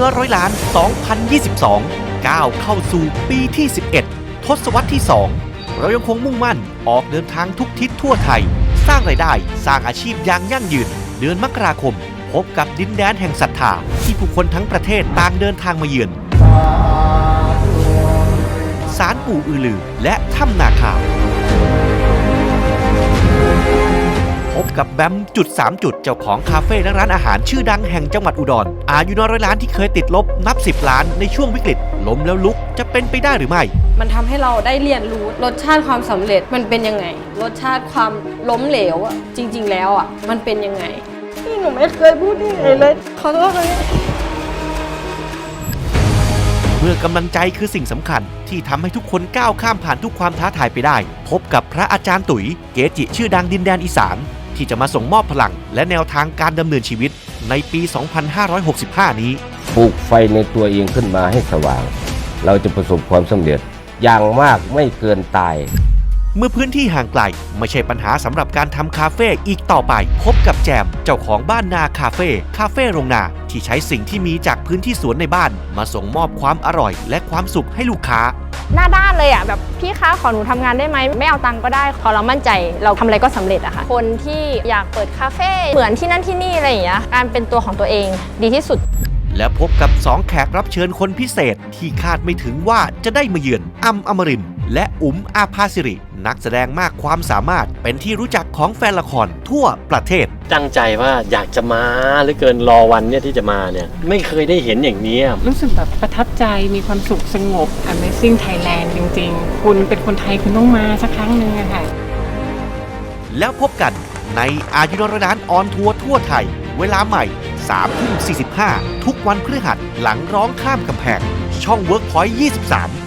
น้อยร้อยล้าน 2022 ก้าวเข้าสู่ปีที่ 11 ทศวรรษที่ 2 เรายังคงมุ่งมั่นออกเดินทางทุกทิศทั่วไทย สร้างไรายได้ สร้างอาชีพอย่างยั่งยืน เดือนมกราคม พบกับดินแดนแห่งศรัทธาที่ผู้คนทั้งประเทศต่างเดินทางมาเยือนสารปู่อือลือและถ้ำนาคา กับแบมจุด3จุดเจ้าของคาเฟ่และร้านอาหารชื่อดังแห่งจังหวัดอุดรอายุน้อยร้อยล้านที่เคยติดลบนับ 10 ล้านในช่วงวิกฤตล้มแล้วลุกจะเป็นไปได้หรือไม่ มันทำให้เราได้เรียนรู้รสชาติความสำเร็จมันเป็นยังไง รสชาติความล้มเหลวอะจริง ๆ แล้วอะมันเป็นยังไงนี่หนูไม่เคยพูดยังไงเลยขอโทษเลยเมื่อกำลังใจคือสิ่งสำคัญ ที่ทำให้ทุกคนก้าวข้ามผ่านทุกความท้าทายไปได้ พบกับพระอาจารย์ตุ๋ย เกจิชื่อดังดินแดนอีสาน ที่จะมาส่งมอบพลัง และแนวทางการดำเนินชีวิตในปี 2565 นี้ ปลูกไฟในตัวเองขึ้นมาให้สว่าง เราจะประสบความสำเร็จ อย่างมากไม่เกินตาย เมื่อพื้นที่ห่างไกล ไม่ใช่ปัญหาสำหรับการทำคาเฟ่อีกต่อไป พบกับแจม เจ้าของบ้านนาคาเฟ่คาเฟ่โรงนา ที่ใช้สิ่งที่มีจากพื้นที่สวนในบ้าน มาส่งมอบความอร่อย และความสุขให้ลูกค้า หน้าด้านเลยอะแบบพี่คะขอหนูทำงานได้ไหมไม่เอาตังค์ก็ได้ขอเรามั่นใจ เราทำอะไรก็สำเร็จอะค่ะ คนที่อยากเปิดคาเฟ่เหมือนที่นั่นที่นี่อะไรอย่างเงี้ยการเป็นตัวของตัวเองดีที่สุด และพบกับ 2 แขกรับเชิญคนพิเศษที่คาดไม่ถึงว่าจะได้มาเยือนอัมอมรินทร์และอุ๋มอาภาสิริ นักแสดงมากความสามารถเป็นที่รู้จักของแฟนละครทั่วประเทศ ตั้งใจว่าอยากจะมาเหรือเกินรอวันเนี่ยที่จะมาเนี่ย ไม่เคยได้เห็นอย่างนี้อะรู้สึกแบบประทับใจมีความสุขสงบ Amazing Thailand จริง ๆ คุณเป็นคนไทยคุณต้องมาสักครั้งหนึ่งอะค่ะ แล้วพบกันในอายุนรดานออนทัวร์ทั่วไทย เวลาใหม่ 3ทุ่ม45 ทุกวันพฤหัสหลังร้องข้ามกำแพง ช่อง WorkPoint 23